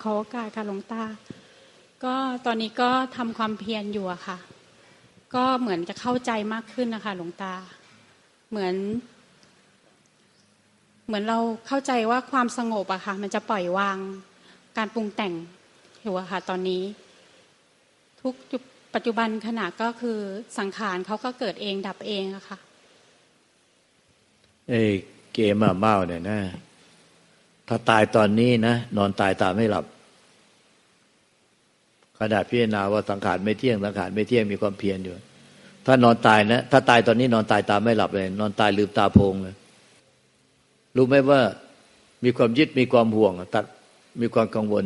เขาโอกาสค่ะหลวงตา ก็ตอนนี้ก็ทำความเพียรอยู่อะค่ะ ก็เหมือนจะเข้าใจมากขึ้นนะคะหลวงตา เหมือน เหมือนเราเข้าใจว่าความสงบอะค่ะ มันจะปล่อยวางการปรุงแต่งอยู่อะค่ะ ตอนนี้ ทุกปัจจุบันขณะก็คือสังขารเขาก็เกิดเองดับเองอะค่ะไอ้เกมมาเมาเนี่ยนะ ถ้าตายตอนนี้นะ นอนตายตาไม่หลับขณะพิจารณาว่าสังขารไม่เที่ยงสังขารไม่เที่ยงมีความเพียรอยู่ ถ้านอนตายนะ ถ้าตายตอนนี้นอนตายตาไม่หลับเลย นอนตายลืมตาโพงเลยรู้ไหมว่ามีความยึดมีความห่วงตัดมีความกังวล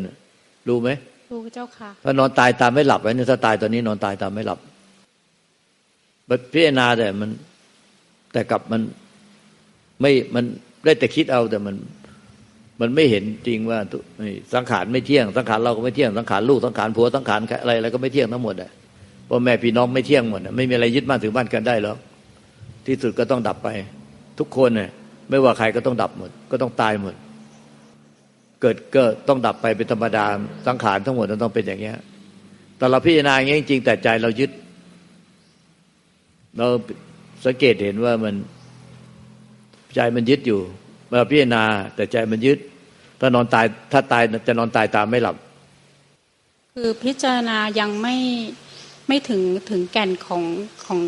รู้ไหมรู้เจ้าค่ะถ้านอนตายตาไม่หลับไว้เนี่ยถ้าตายตอนนี้นอนตายตาไม่หลับพิจารณาแต่มัน แต่กลับมันไม่มันได้แต่คิดเอาแต่มัน มันไม่เห็นจริงว่าสังขารไม่เที่ยงสังขารเราก็ไม่เที่ยงสังขารลูกสังขารผัวสังขารอะไรอะไรก็ไม่เที่ยงทั้งหมดอะพ่อแม่พี่น้องไม่เที่ยงหมดไม่มีอะไรยึดมั่นถือมั่นกันได้หรอกที่สุดก็ต้องดับไป ทุกคนเนี่ยไม่ว่าใครก็ต้องดับหมด ก็ต้องตายหมด เกิดก็ต้องดับไปเป็นธรรมดาสังขารทั้งหมดต้องเป็นอย่างเงี้ยแต่เราพิจารณาอย่างนี้จริง แต่ใจเรายึด เราสังเกตเห็นว่ามันใจมันยึดอยู่ เราพิจารณา แต่ใจมันยึด ถ้านอนตายถ้าตายจะนอนตายตามไม่หลับ คือพิจารณายังไม่ไม่ถึงถึงแก่นของของ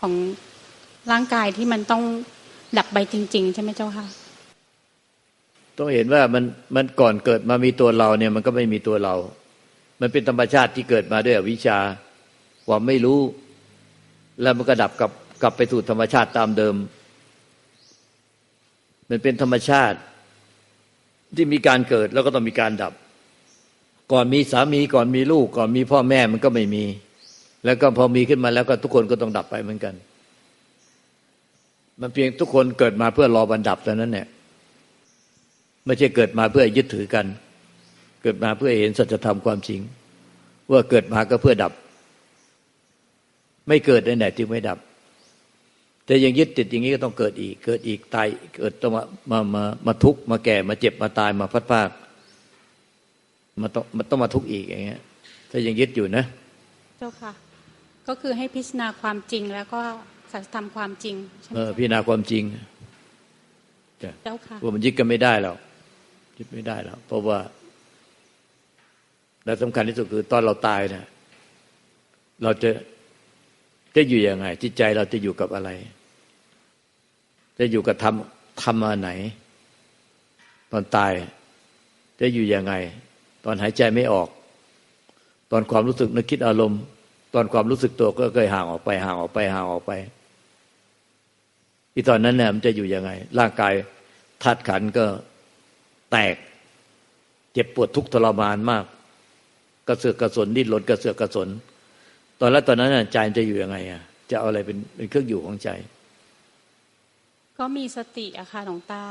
ของร่างกายที่มันต้องดับไปจริง ๆ ใช่ไหมเจ้าค่ะต้องเห็นว่ามันมันก่อนเกิดมามีตัวเราเนี่ยมันก็ไม่มีตัวเรา มันเป็นธรรมชาติที่เกิดมาด้วยอวิชชาความไม่รู้ แล้วมันก็ดับกลับกลับไปสู่ธรรมชาติตามเดิม มันเป็นธรรมชาติ ที่มีการเกิดแล้วก็ต้องมีการดับ ก่อนมีสามีก่อนมีลูก ก่อนมีพ่อแม่มันก็ไม่มี แล้วก็พอมีขึ้นมาแล้วก็ทุกคนก็ต้องดับไปเหมือนกัน มันเพียงทุกคนเกิดมาเพื่อรอบรรดับแต่นั้นเนี่ยไม่ใช่เกิดมาเพื่อยึดถือกัน เกิดมาเพื่อเห็นสัจธรรมความจริง ว่าเกิดมาก็เพื่อดับ ไม่เกิดได้ไหนจึงไม่ดับ แต่ยังยึดติดอย่างนี้ก็ต้องเกิดอีก เกิดอีกตายเกิดต้องมามามามาทุกข์มาแก่มาเจ็บมาตายมาพัดภาคมาต้องมาต้องมาทุกข์อีกอย่างเงี้ยถ้ายังยึดอยู่นะ เจ้าค่ะ ก็คือให้พิจารณาความจริงแล้วก็สัจธรรมความจริงใช่ไหมเออพิจารณาความจริงเจ้าค่ะว่ามันยึดกันไม่ได้หรอกยึดไม่ได้หรอกเพราะว่าและสำคัญที่สุดคือตอนเราตายเนะเราจะจะอยู่ยังไงจิตใจเราจะอยู่กับอะไร จะอยู่กับทำทำมาไหน ตอนตาย จะอยู่ยังไง ตอนหายใจไม่ออก ตอนความรู้สึกนึกคิดอารมณ์ ตอนความรู้สึกตัวก็เคยห่างออกไป ห่างออกไปห่างออกไปที่ตอนนั้นเนี่ยมันจะอยู่ยังไง ร่างกายธาตุขันก็แตก เจ็บปวดทุกข์ทรมานมาก กระเสือกกระสนดิ้นรนกระเสือกกระสน ตอนแรกตอนนั้นใจจะอยู่ยังไงอะจะเอาอะไรเป็นเป็นเครื่องอยู่ของใจ ก็มีสติอะค่ะหลวงตา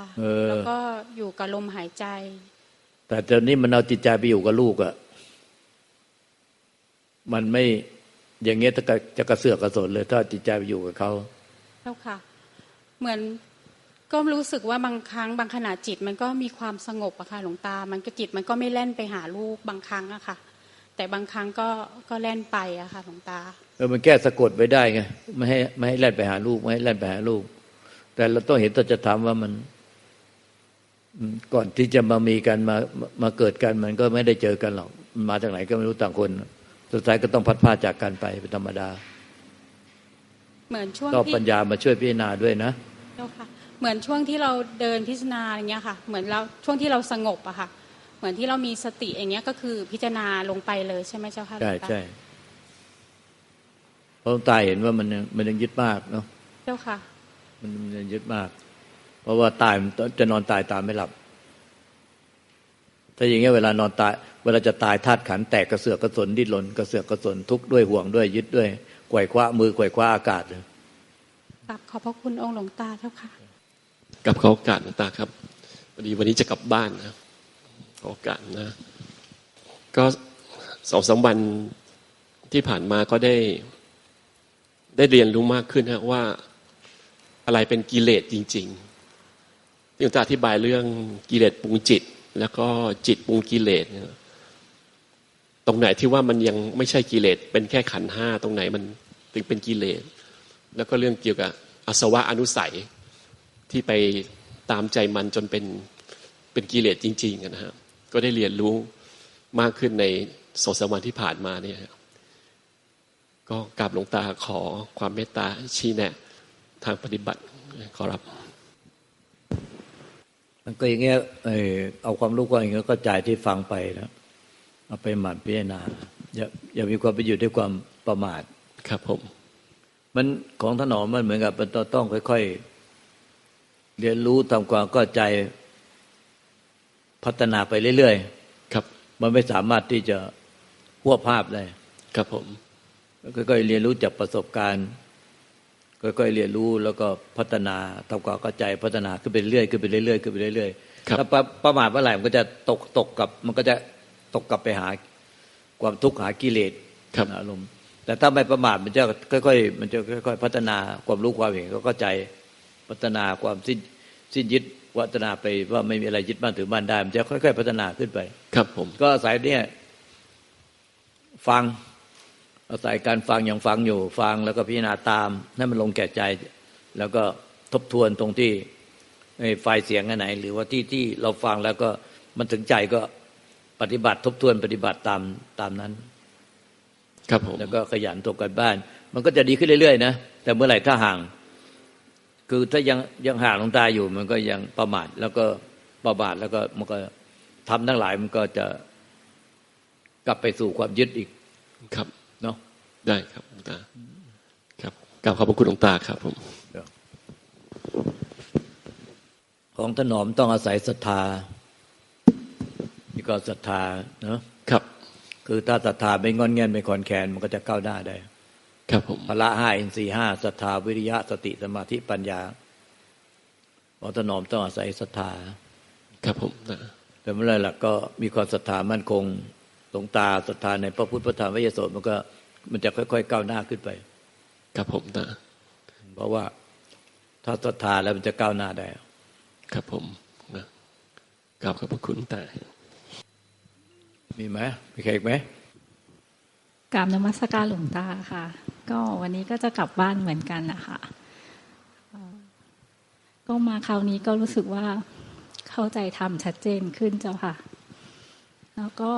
แล้วก็อยู่กับลมหายใจ แต่ตอนนี้มันเอาจิตใจไปอยู่กับลูกอะมันไม่อย่างเงี้ยจะจะกระเสือกกระสนเลย ถ้าจิตใจไปอยู่กับเขาเจ้าค่ะ เหมือนก็รู้สึกว่าบางครั้งบางขณะจิตมันก็มีความสงบอะค่ะหลวงตา มันก็จิตมันก็ไม่แล่นไปหาลูกบางครั้งอะค่ะ แต่บางครั้งก็ก็แล่นไปอะค่ะหลวงตาเออมันแก้สะกดไว้ได้ไงไม่ให้ไม่ให้แล่นไปหาลูกไม่ให้แล่นไปหาลูก แต่เราต้องเห็นตัวจะทำว่ามันก่อนที่จะมามีกันมามาเกิดกันมันก็ไม่ได้เจอกันหรอกมาจากไหนก็ไม่รู้ต่างคน สุดท้ายก็ต้องพัดพาจากกันไปเป็นธรรมดา เหมือนช่วงที่ปัญญามาช่วยพิจารณาด้วยนะเจ้าค่ะเหมือนช่วงที่เราเดินพิจารณาอย่างเงี้ยค่ะ เหมือนเราช่วงที่เราสงบอะค่ะ เหมือนที่เรามีสติอย่างเงี้ยก็คือพิจารณาลงไปเลยใช่ไหมเจ้าค่ะใช่ใช่เพราะตายเห็นว่ามันมันยังยึดมากเนาะเจ้าค่ะ มันยึดมาก เพราะว่าตายจะนอนตายตามไม่หลับ ถ้าอย่างเงี้ยเวลานอนตาย เวลาจะตายธาตุขันแตกกระเสือกกระสนดิ้นรนกระเสือกกระสนทุกข์ด้วยห่วงด้วยยึดด้วยไกวคว้ามือไกวคว้าอากาศเลยกับขอบพระคุณองค์หลวงตาเจ้าค่ะกับขอโอกาสหลวงตาครับพอดีวันนี้จะกลับบ้านนะขอโอกาสนะ ก็สองสามวันที่ผ่านมาก็ได้ ได้เรียนรู้มากขึ้นนะว่า อะไรเป็นกิเลสจริงๆที่ผมจะอธิบายเรื่องกิเลสปรุงจิต แล้วก็จิตปรุงกิเลสตรงไหนที่ว่ามันยังไม่ใช่กิเลสเป็นแค่ขันห้าตรงไหนมันถึงเป็นกิเลสแล้วก็เรื่องเกี่ยวกับอสวะอนุสัยที่ไปตามใจมันจนเป็นเป็นกิเลสจริง ๆนะฮะก็ได้เรียนรู้มากขึ้นในสองสามวันที่ผ่านมาเนี่ยก็กราบหลวงตาขอความเมตตาชี้แนะ ทางปฏิบัติขอรับมันก็อย่างเงี้ยเออเอาความรู้ความอย่างเงี้ยก็จ่ายที่ฟังไปนะเอาไปหมั่นพิจารณาอย่าอย่ามีความไปอยู่ด้วยความประมาทครับผม มันของถนอมมันเหมือนกับมันต้องค่อยๆเรียนรู้ทำความเข้าใจพัฒนาไปเรื่อยครับๆมันไม่สามารถที่จะหัวภาพได้ครับผมค่อยๆเรียนรู้จากประสบการณ์ ค่อยๆเรียนรู้แล้วก็พัฒนาทำความเข้าใจพัฒนาขึ้นไปเรื่อยขึ้นไปเรื่อยขึ้นไปเรื่อยครับถ้าประประมาทเมื่อไหร่มันก็จะตกตกกับมันก็จะตกกลับไปหาความทุกข์หากิเลสครับอารมณ์แต่ถ้าไม่ประมาทมันจะค่อยๆมันจะค่อย ๆ พัฒนาความรู้ความเห็นก็เข้าใจพัฒนาความสิ้นสิ้นยึดวัฒนาไปว่าไม่มีอะไรยึดบ้านถือบ้านได้มันจะค่อย ๆ พัฒนาขึ้นไป ครับผม ก็อาศัยเนี่ยฟัง อาศัยการฟังอย่างฟังอยู่ ฟังแล้วก็พิจารณาตามให้มันลงแก่ใจ แล้วก็ทบทวนตรงที่ไอ้ไฟล์เสียงอันไหน หรือว่าที่ที่เราฟังแล้วก็มันถึงใจก็ปฏิบัติทบทวนปฏิบัติตามตามนั้น ครับผมแล้วก็ขยันตัวกันบ้าน มันก็จะดีขึ้นเรื่อยๆนะแต่เมื่อไหร่ถ้าห่าง คือถ้ายังยังห่างหลวงตาอยู่ มันก็ยังประมาทแล้วก็ประมาทแล้วก็มันก็ทำทั้งหลายมันก็จะกลับไปสู่ความยึดอีกครับเนาะ ได้ครับหลวงตาครับกราบขอบพระคุณหลวงตาครับผมของถนอมต้องอาศัยศรัทธานี่ก็ศรัทธาเนาะครับ คือถ้าศรัทธาไม่งอนแงนไม่คอนแคนมันก็จะก้าวหน้าได้ ครับผมพละห้าอินทรีย์ห้าศรัทธาวิริยะสติสมาธิปัญญาของถนอมต้องอาศัยศรัทธา ครับผมนะแต่เมื่อไหรล่ะก็มีความศรัทธามั่นคงหลวงตาศรัทธาในพระพุทธพระธรรมพระยโสมันก็ มันจะค่อยๆก้าวหน้าขึ้นไป ครับผมนะเพราะว่าถ้าศรัทธาแล้วมันจะก้าวหน้าได้ ครับผมนะกราบขอบพระคุณหลวงตามีไหมมีใครอีกไหมกราบนมัสการหลวงตาค่ะ ก็วันนี้ก็จะกลับบ้านเหมือนกันนะคะเอ่อก็มาคราวนี้ก็รู้สึกว่าเข้าใจทำชัดเจนขึ้นเจ้าค่ะ แล้วก็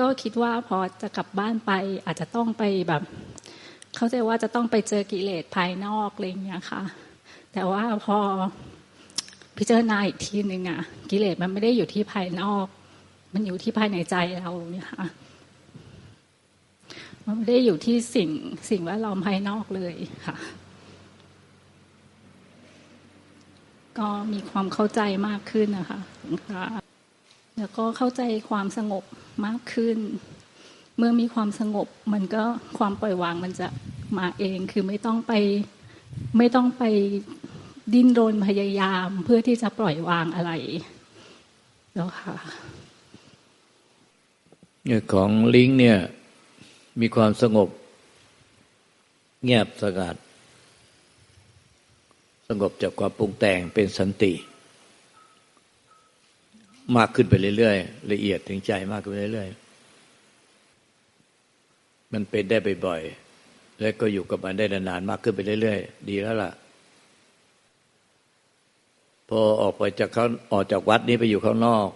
ก็คิดว่าพอจะกลับบ้านไปอาจจะต้องไปแบบ เข้าใจว่าจะต้องไปเจอกิเลสภายนอกอะไรอย่างเงี้ยค่ะ แต่ว่าพอพิจารณาอีกทีหนึ่งอะกิเลสมันไม่ได้อยู่ที่ภายนอก มันอยู่ที่ภายในใจเราเนี่ยค่ะมันไม่ได้อยู่ที่สิ่งสิ่งแวดล้อมภายนอกเลยค่ะ ก็มีความเข้าใจมากขึ้นนะคะค่ะ แล้วก็เข้าใจความสงบมากขึ้น เมื่อมีความสงบมันก็ความปล่อยวางมันจะมาเอง คือไม่ต้องไปไม่ต้องไปดิ้นรนพยายามเพื่อที่จะปล่อยวางอะไรแล้วค่ะเนี่ยของลิงเนี่ยมีความสงบ เงียบสงัด สงบจากความปรุงแต่งเป็นสันติ มากขึ้นไปเรื่อยๆละเอียดถึงใจมากขึ้นไปเรื่อยๆมันเป็นได้บ่อยๆและก็อยู่กับมันได้นานๆมากขึ้นไปเรื่อยๆดีแล้วล่ะ พอออกไปจากเขาออกจากวัดนี้ไปอยู่ข้างนอก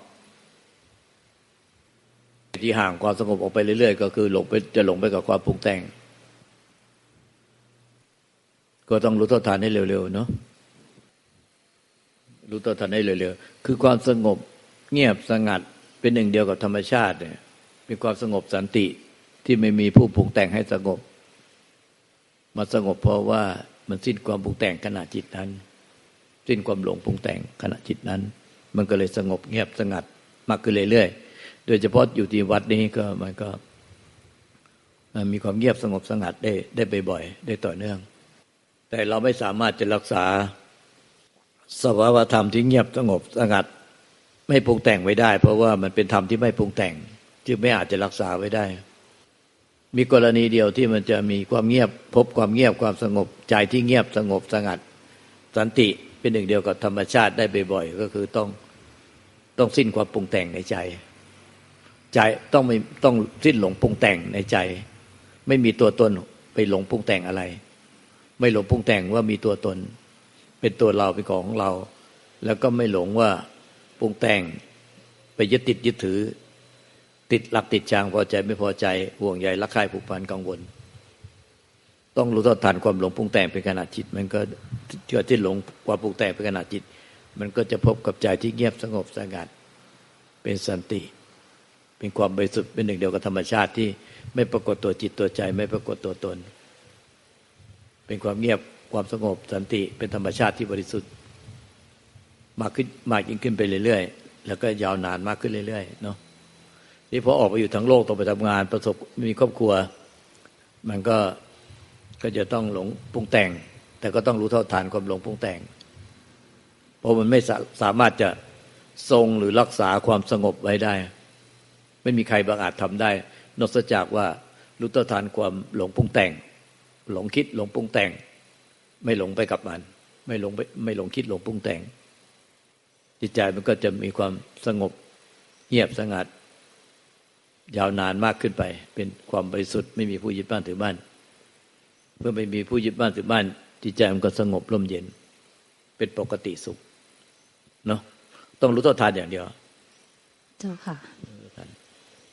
ที่ห่างความสงบออกไปเรื่อยๆ ก็คือหลงไปจะหลงไปกับความปรุงแต่ง ก็ต้องรู้เท่าทันให้เร็วๆเนาะรู้เท่าทันให้เร็วๆ คือความสงบ เงียบสงัดเป็นหนึ่งเดียวกับธรรมชาติเนี่ยเป็นความสงบสันติที่ไม่มีผู้ปรุงแต่งให้สงบ มาสงบเพราะว่ามันสิ้นความปรุงแต่งขณะจิตนั้น สิ้นความหลงปรุงแต่งขณะจิตนั้น มันก็เลยสงบเงียบสงัดมากขึ้นเรื่อยๆโดยเฉพาะอยู่ที่วัดนี้ก็มันก็มันมีความเงียบสงบสงัดได้ได้บ่อยๆได้ต่อเนื่อง แต่เราไม่สามารถจะรักษาสภาวธรรมที่เงียบสงบสงัด ไม่ปรุงแต่งไว้ได้ เพราะว่ามันเป็นธรรมที่ไม่ปรุงแต่ง จึงไม่อาจจะรักษาไว้ได้ มีกรณีเดียวที่มันจะมีความเงียบพบความเงียบความสงบใจที่เงียบสงบสงัด สันติเป็นหนึ่งเดียวกับธรรมชาติได้บ่อยๆก็คือต้องต้องสิ้นความปรุงแต่งในใจ ใจต้องไม่ต้องสิ้นหลงปรุงแต่งในใจ ไม่มีตัวตนไปหลงปรุงแต่งอะไร ไม่หลงปรุงแต่งว่ามีตัวตน เป็นตัวเราเป็นของเรา แล้วก็ไม่หลงว่า ปรุงแต่งไปยึดติดยึดถือ ติดหลักติดจางพอใจไม่พอใจห่วงใยรักใคร่ผูกพันกังวล ต้องรู้ท่าทันความหลงปรุงแต่งเป็นขนาดจิต มันก็เชื่อที่หลงความปรุงแต่งเป็นขนาดจิต มันก็จะพบกับใจที่เงียบสงบสงัดเป็นสันติ เป็นความบริสุทธิ์เป็นหนึ่งเดียวกับธรรมชาติที่ไม่ปรากฏตัวจิตตัวใจ ไม่ปรากฏตัวตน เป็นความเงียบความสงบสันติ เป็นธรรมชาติที่บริสุทธิ์ มากขึ้นมากยิ่งขึ้นไปเรื่อยๆ แล้วก็ยาวนานมากขึ้นเรื่อยๆเนาะที่พอออกไปอยู่ทั้งโลกต้องไปทำงานประสบมีครอบครัว มันก็ก็จะต้องหลงปรุงแต่ง แต่ก็ต้องรู้เท่าทานความหลงปรุงแต่ง เพราะมันไม่สามารถจะทรงหรือรักษาความสงบไว้ได้ ไม่มีใครบางอาจทำได้ นอกจากว่ารู้เท่าทานความหลงปรุงแต่ง หลงคิดหลงปรุงแต่ง ไม่หลงไปกับมัน ไม่หลงไปไม่หลงคิดหลงปรุงแต่ง จิตใจมันก็จะมีความสงบเงียบสงัด ยาวนานมากขึ้นไป เป็นความบริสุทธิ์ไม่มีผู้ยึดบ้านถือบ้านเมื่อไม่มีผู้ยึดบ้านถือบ้าน จิตใจมันก็สงบร่มเย็น เป็นปกติสุขเนาะต้องรู้เท่าทานอย่างเดียว เจ้าค่ะ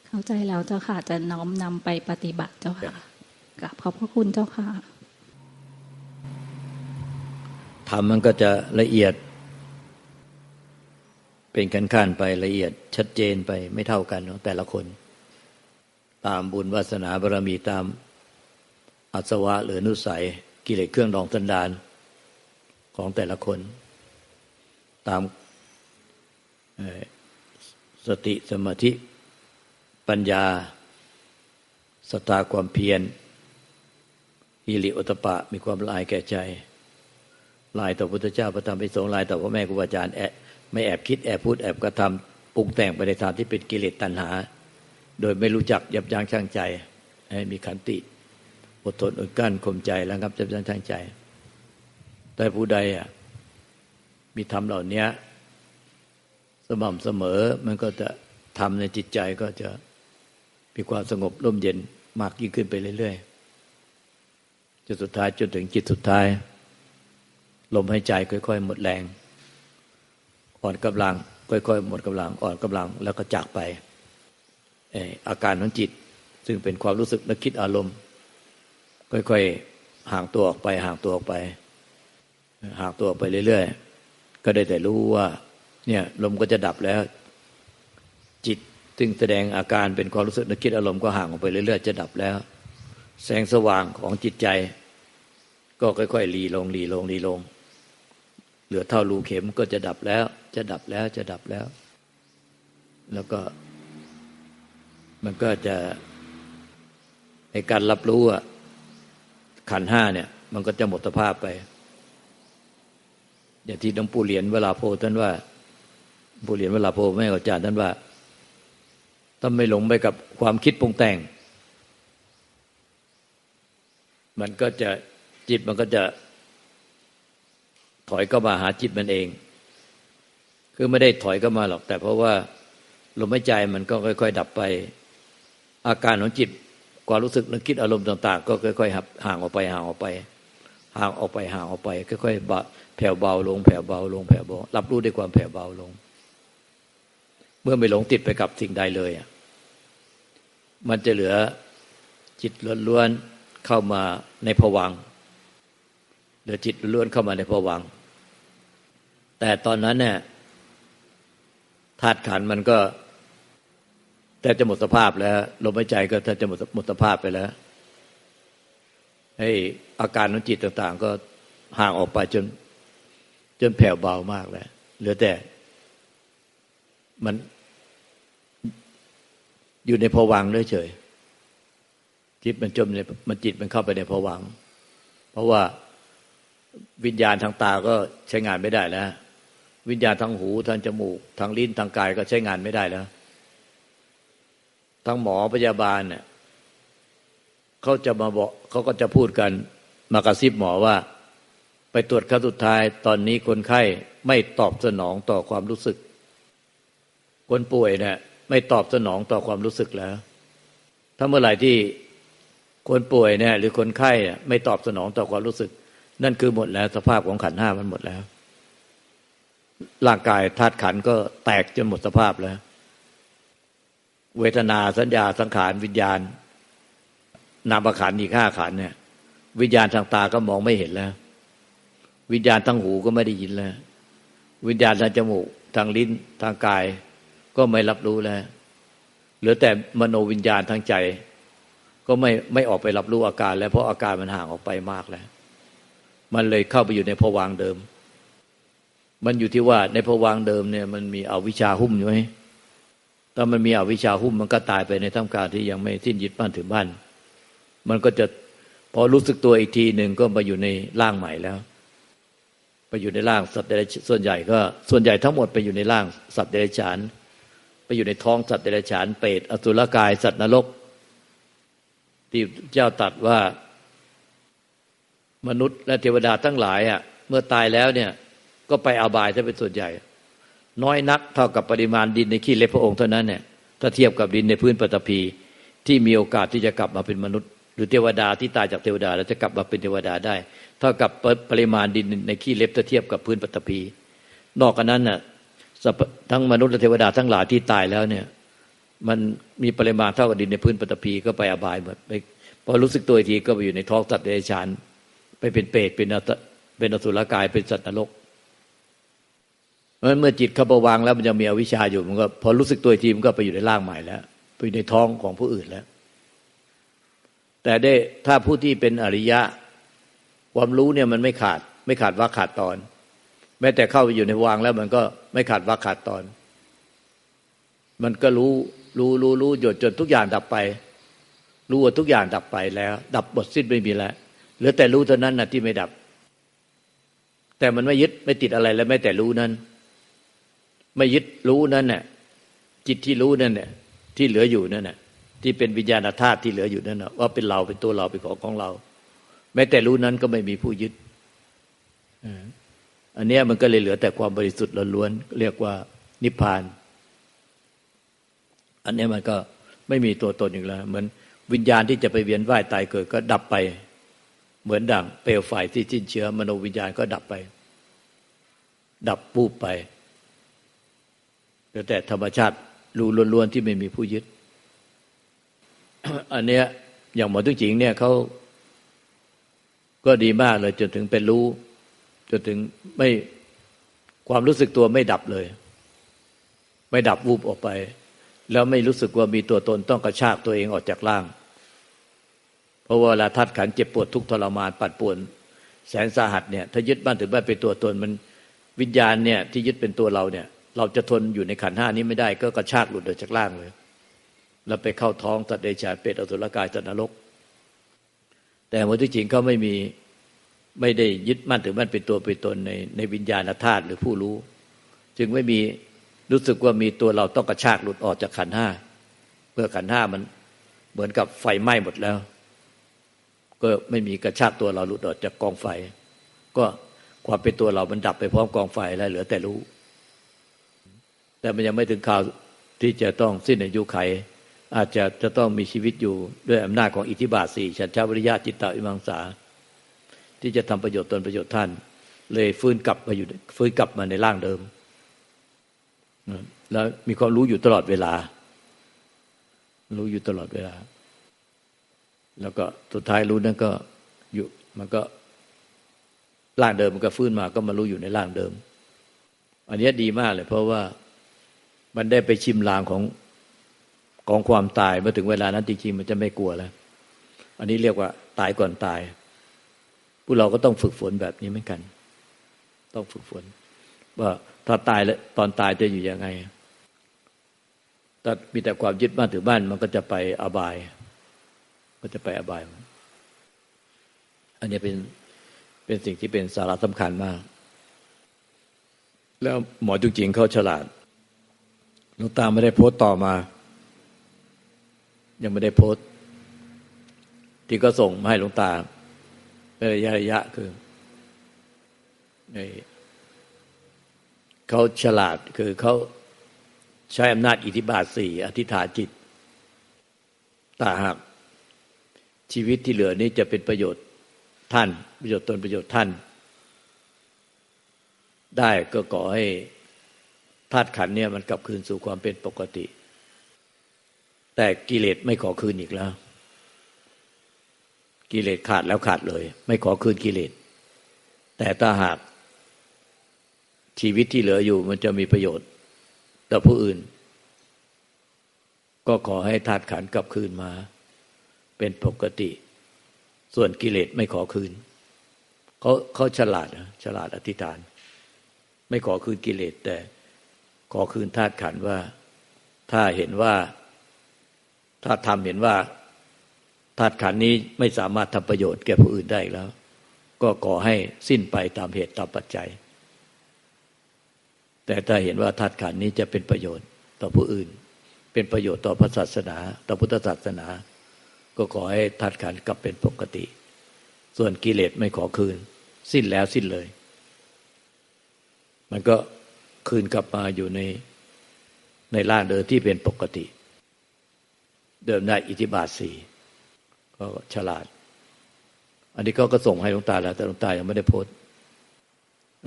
เข้าใจแล้วเจ้าค่ะ จะน้อมนำไปปฏิบัติเจ้าค่ะกับขอบพระคุณเจ้าค่ะทำมันก็จะละเอียด เป็นขั้นขั้นไปละเอียดชัดเจนไปไม่เท่ากันเนาะแต่ละคน ตามบุญวาสนาบารมีตามอัศวะหรือนุสัยกิเลสเครื่องดองสันดานของแต่ละคน ตามสติสมาธิปัญญาสตาความเพียรฮิริโอตปะมีความลายแก่ใจ ลายต่อพุทธเจ้าพระธรรมพระสงฆ์ลายต่อพ่อแม่ครูบาอาจารย์แอ ไม่แอบคิดแอบพูดแอบกระทำปรุงแต่งไปในทางที่เป็นกิเลสตัณหา โดยไม่รู้จักยับยั้งชั่งใจ ให้มีขันติอดทนอดกั้นข่มใจแล้วครับยับยั้งชั่งใจ แต่ผู้ใดอะมีธรรมเหล่านี้สม่ำเสมอมันก็จะทำในจิตใจก็จะมีความสงบร่มเย็นมากยิ่งขึ้นไปเรื่อยๆจนสุดท้ายจนถึงจิตสุดท้าย ลมหายใจค่อยๆหมดแรง อ่อนกำลัง ค่อยๆ หมดกำลัง อ่อนกำลังแล้วก็จากไปอาการของจิต ซึ่งเป็นความรู้สึกนึกคิดอารมณ์ ค่อยๆห่างตัวออกไป ห่างตัวออกไป ห่างตัวออกไปเรื่อยๆ ก็ได้แต่รู้ว่า เนี่ยลมก็จะดับแล้ว จิตซึ่งแสดงอาการเป็นความรู้สึกนึกคิดอารมณ์ก็ห่างออกไปเรื่อยๆ จะดับแล้ว แสงสว่างของจิตใจ ก็ค่อยๆรีลงรีลงรีลง เหลือเท่ารูเข็มก็จะดับแล้ว จะดับแล้วจะดับแล้ว แล้วก็ มันก็จะในการรับรู้อะขันห้าเนี่ย มันก็จะหมดสภาพไป อย่างที่หลวงปู่เหรียญเวลาโพท่านว่าปู่เหรียญเวลาโพแม่อาจารย์ท่านว่าต้องไม่หลงไปกับความคิดปรุงแต่ง มันก็จะจิตมันก็จะ ถอยเข้ามาหาจิตมันเอง คือไม่ได้ถอยเข้ามาหรอก แต่เพราะว่าลมหายใจมันก็ค่อย ๆ ดับไป อาการของจิตความรู้สึกนึกคิดอารมณ์ต่าง ๆ ก็ค่อยๆห่างออกไปห่างออกไป ห่างออกไปห่างออกไปค่อยๆแผ่วเบาลงแผ่วเบาลงแผ่วเบารับรู้ด้วยความแผ่วเบาลง เมื่อไม่หลงติดไปกับสิ่งใดเลยอะมันจะเหลือจิตล้วนๆเข้ามาในผวังเหลือจิตล้วนเข้ามาในผวัง แต่ตอนนั้นเนี่ยธาตุขันมันก็แต่จะหมดสภาพแล้วลมหายใจก็ถ้าจะหมดหมดสภาพไปแล้วให้อาการของจิตต่าง ๆ ก็ห่างออกไปจน จนแผ่วเบามากแล้วเหลือแต่ มันอยู่ในภวังเฉยจิตมันจมในมันจิตมันเข้าไปในภวัง เพราะว่าวิญญาณทางตาก็ใช้งานไม่ได้แล้ว วิญญาณทางหูทางจมูก ทางลิ้นทางกายก็ใช้งานไม่ได้แล้วทางหมอพยาบาลเนี่ยเขาจะมาบอกเขาก็จะพูดกันมากระซิบหมอว่า ไปตรวจครั้งสุดท้ายตอนนี้คนไข้ไม่ตอบสนองต่อความรู้สึก คนป่วยเนี่ยไม่ตอบสนองต่อความรู้สึกแล้ว ถ้าเมื่อไหร่ที่คนป่วยเนี่ยหรือคนไข้ไม่ตอบสนองต่อความรู้สึก นั่นคือหมดแล้วสภาพของขันห้ามันหมดแล้ว ร่างกายธาตุขันก็แตกจนหมดสภาพแล้ว เวทนาสัญญาสังขารวิญญาณ นามขันอีกห้าขันเนี่ย วิญญาณทางตาก็มองไม่เห็นแล้ว วิญญาณทางหูก็ไม่ได้ยินแล้ว วิญญาณทางจมูก ทางลิ้นทางกาย ก็ไม่รับรู้แล้วเหลือแต่มโนวิญญาณทางใจ ก็ไม่ไม่ออกไปรับรู้อาการ แล้วเพราะอาการมันห่างออกไปมากแล้ว มันเลยเข้าไปอยู่ในภวังเดิม มันอยู่ที่ว่าในภวังเดิมเนี่ยมันมีอวิชชาหุ้มอยู่ไหมถ้ามันมีอวิชชาหุ้มมันก็ตายไปในท่ามกลางที่ยังไม่สิ้นยึดบ้านถึงบ้าน มันก็จะพอรู้สึกตัวอีกทีหนึ่งก็มาอยู่ในร่างใหม่แล้ว ไปอยู่ในร่างสัตว์เดรัจฉานส่วนใหญ่ก็ ส่วนใหญ่ทั้งหมดไปอยู่ในร่างสัตว์เดรัจฉาน ไปอยู่ในท้องสัตว์เดรัจฉานเปรตอสุรกาย สัตว์นรก ที่เจ้าตัดว่ามนุษย์และเทวดาทั้งหลายอะเมื่อตายแล้วเนี่ย ก็ไปอาบายถ้าเป็นส่วนใหญ่ น้อยนักเท่ากับปริมาณดินในขี้เล็บพระองค์เท่านั้นเนี่ยถ้าเทียบกับดินในพื้นปฐพีที่มีโอกาสที่จะกลับมาเป็นมนุษย์ หรือเทวดาที่ตายจากเทวดา แล้วจะกลับมาเป็นเทวดาได้ เท่ากับปริมาณดินในขี้เล็บถ้าเทียบกับพื้นปฐพีนอกจากนั้นน่ะทั้งมนุษย์และเทวดาทั้งหลายที่ตายแล้วเนี่ย มันมีปริมาณเท่ากับดินในพื้นปฐพีก็ไปอบายหมดไปพอรู้สึกตัวทีก็ไปอยู่ในท้องสัตว์เดรัจฉาน ไปเป็นเปรตเป็นเป็นอสุรกายเป็นสัตว์นรก เพราะเมื่อจิตเข้าประวังแล้วมันจะมีอวิชชาอยู่มันก็พอรู้สึกตัวทีมันก็ไปอยู่ในร่างใหม่แล้วไปอยู่ในท้องของผู้อื่นแล้ว แต่ได้ถ้าผู้ที่เป็นอริยะ ความรู้เนี่ยมันไม่ขาด ไม่ขาดว่าขาดตอน แม้แต่เข้าไปอยู่ในวังแล้วมันก็ไม่ขาดว่าขาดตอน มันก็รู้รู้รู้รู้หยดจนทุกอย่างดับไป รู้ว่าทุกอย่างดับไปแล้ว ดับหมดสิ้นไม่มีแล้วเหลือแต่รู้เท่านั้นนะที่ไม่ดับ แต่มันไม่ยึดไม่ติดอะไรแล้วแม้แต่รู้นั้น ไม่ยึดรู้นั่นเนี่ยจิตที่รู้นั่นเนี่ยที่เหลืออยู่นั่นน่ะที่เป็นวิญญาณธาตุที่เหลืออยู่นั่นน่ะว่าเป็นเราเป็นตัวเราเป็นของของเรา แม้แต่รู้นั้นก็ไม่มีผู้ยึดอันนี้มันก็เลยเหลือแต่ความบริสุทธิ์ล้วนๆเรียกว่านิพพาน อันนี้มันก็ไม่มีตัวตนอีกแล้ว เหมือนวิญญาณที่จะไปเวียนว่ายตายเกิดก็ดับไป เหมือนดังเปลวไฟที่สิ้นเชื้อมโนวิญญาณก็ดับไป ดับปูบไป แต่ธรรมชาติรู้ล้วนๆที่ไม่มีผู้ยึด อันเนี้ย อย่างหมอตุ้งจิงเนี่ยเขาก็ดีมากเลย จนถึงเป็นรู้ จนถึงไม่ความรู้สึกตัวไม่ดับเลย ไม่ดับวูบออกไป แล้วไม่รู้สึกว่ามีตัวตนต้องกระชากตัวเองออกจากร่าง เพราะว่าเวลาทัดขันเจ็บปวดทุกทรมานปัดป่วน แสนสาหัสเนี่ย ถ้ายึดบ้านถือบ้านเป็นตัวตนมันวิญญาณเนี่ย ที่ยึดเป็นตัวเราเนี่ย เราจะทนอยู่ในขันห้านี้ไม่ได้ก็กระชากหลุดออกจากล่างเลย แล้วไปเข้าท้องตัดเดชาเป็ดอสุรกายตัดนรก แต่ว่าที่จริงเขาไม่มีไม่ได้ยึดมั่นถือมั่นเป็นตัวเป็นตนในในวิญญาณธาตุหรือผู้รู้ จึงไม่มีรู้สึกว่ามีตัวเราต้องกระชากหลุดออกจากขันห้าเพื่อขันห้ามันเหมือนกับไฟไหม้หมดแล้ว ก็ไม่มีกระชากตัวเราหลุดออกจากกองไฟ ก็ความเป็นตัวเรามันดับไปพร้อมกองไฟแล้วเหลือแต่รู้ แต่มันยังไม่ถึงข่าวที่จะต้องสิ้นอายุไข อาจจะจะต้องมีชีวิตอยู่ด้วยอำนาจของอิทธิบาทสี่ฉันชาวิริยะจิตตวิมังสา ที่จะทำประโยชน์ตนประโยชน์ท่าน เลยฟื้นกลับมาอยู่ฟื้นกลับมาในร่างเดิม แล้วมีความรู้อยู่ตลอดเวลา รู้อยู่ตลอดเวลา แล้วก็สุดท้ายรู้นั้นก็อยู่มันก็ร่างเดิมมันก็ฟื้นมาก็มารู้อยู่ในร่างเดิม อันนี้ดีมากเลยเพราะว่า มันได้ไปชิมลางของของความตายเมื่อถึงเวลานั้นจริงๆมันจะไม่กลัวแล้ว อันนี้เรียกว่าตายก่อนตาย พวกเราก็ต้องฝึกฝนแบบนี้เหมือนกัน ต้องฝึกฝน ว่าถ้าตายแล้วตอนตายจะอยู่ยังไงถ้ามีแต่ความยึดบ้านถือบ้านมันก็จะไปอบาย ก็จะไปอบาย อันนี้เป็นเป็นสิ่งที่เป็นสาระสำคัญมาก แล้วหมอจุจริงเขาฉลาด หลวงตาไม่ได้โพสต์ต่อมา ยังไม่ได้โพสต์ ที่ก็ส่งมาให้หลวงตาเป็นระยะระยะคือเขาฉลาดคือเขาใช้อำนาจอิทธิบาทสี่อธิษฐานจิตต่หากชีวิตที่เหลือนี้จะเป็นประโยชน์ท่าน ประโยชน์ตนประโยชน์ท่าน ได้ก็ขอให้ ธาตุขันเนี่ยมันกลับคืนสู่ความเป็นปกติ แต่กิเลสไม่ขอคืนอีกแล้ว กิเลสขาดแล้วขาดเลย ไม่ขอคืนกิเลส แต่ถ้าหากชีวิตที่เหลืออยู่มันจะมีประโยชน์ต่อผู้อื่น ก็ขอให้ธาตุขันกลับคืนมา เป็นปกติ ส่วนกิเลสไม่ขอคืนเขาเขาฉลาดนะฉลาดอธิษฐาน ไม่ขอคืนกิเลสแต่ ขอคืนธาตุขันว่า ถ้าเห็นว่า ถ้าทำเห็นว่าธาตุขันนี้ไม่สามารถทำประโยชน์แก่ผู้อื่นได้แล้ว ก็ขอให้สิ้นไปตามเหตุตามปัจจัย แต่ถ้าเห็นว่าธาตุขันนี้จะเป็นประโยชน์ต่อผู้อื่น เป็นประโยชน์ต่อพระศาสนา ต่อพุทธศาสนา ก็ขอให้ธาตุขันกลับเป็นปกติ ส่วนกิเลสไม่ขอคืน สิ้นแล้วสิ้นเลย มันก็ คืนกลับมาอยู่ในในร่างเดิมที่เป็นปกติ เดิมได้อิทธิบาทสี่ก็ฉลาด อันนี้ก็ก็ส่งให้หลวงตาแล้ว แต่หลวงตายังไม่ได้โพส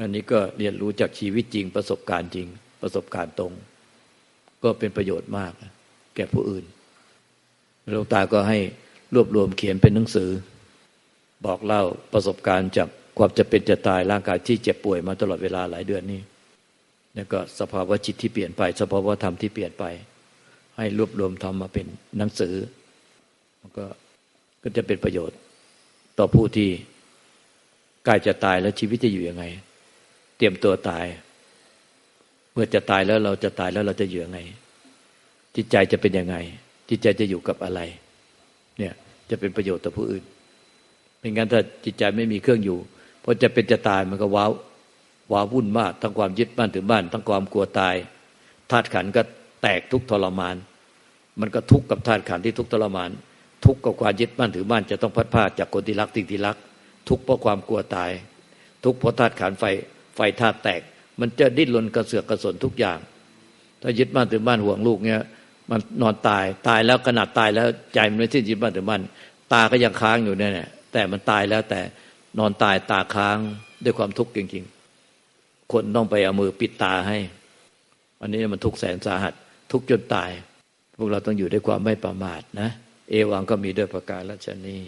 อันนี้ก็เรียนรู้จากชีวิตจริงประสบการณ์จริง ประสบการณ์ตรง ก็เป็นประโยชน์มาก แก่ผู้อื่นหลวงตาก็ให้รวบรวมเขียนเป็นหนังสือ บอกเล่าประสบการณ์จากความจะเป็นจะตายร่างกายที่เจ็บป่วยมาตลอดเวลาหลายเดือนนี้ แล้วก็สภาวะจิตที่เปลี่ยนไป สภาวะธรรมที่เปลี่ยนไป ให้รวบรวมทำมาเป็นหนังสือก็ก็จะเป็นประโยชน์ ต่อผู้ที่ใกล้จะตายแล้วชีวิตจะอยู่ยังไง เตรียมตัวตาย เมื่อจะตายแล้วเราจะตายแล้วเราจะอยู่ยังไง จิตใจจะเป็นยังไง จิตใจจะอยู่กับอะไร เนี่ยจะเป็นประโยชน์ต่อผู้อื่นไม่งั้นถ้าจิตใจไม่มีเครื่องอยู่พอจะเป็นจะตายมันก็ว้าว ว้าวุ่นมาก ทั้งความยึดบ้านถือบ้าน ทั้งความกลัวตายธาตุขันก็แตกทุกทรมาน มันก็ทุกข์กับธาตุขันที่ทุกทรมาน ทุกข์กับความยึดบ้านถือบ้านจะต้องพัดพาจากคนที่รักสิ่งที่รัก ทุกข์เพราะความกลัวตาย ทุกข์เพราะธาตุขันไฟไฟธาตุแตก มันจะดิ้นรนกระเสือกกระสนทุกอย่าง ถ้ายึดบ้านถือบ้านห่วงลูกเนี่ยมันนอนตายตายแล้วขนาดตายแล้วใจมันไม่สิ้นยึดบ้านถือบ้านตาก็ยังค้างอยู่เนี่ยแต่มันตายแล้วแต่นอนตายตาค้างด้วยความทุกข์จริง คนต้องไปเอามือปิดตาให้ อันนี้มันทุกแสนสาหัส ทุกจนตาย พวกเราต้องอยู่ด้วยความไม่ประมาทนะ เอวังก็มีด้วยประการลัชนี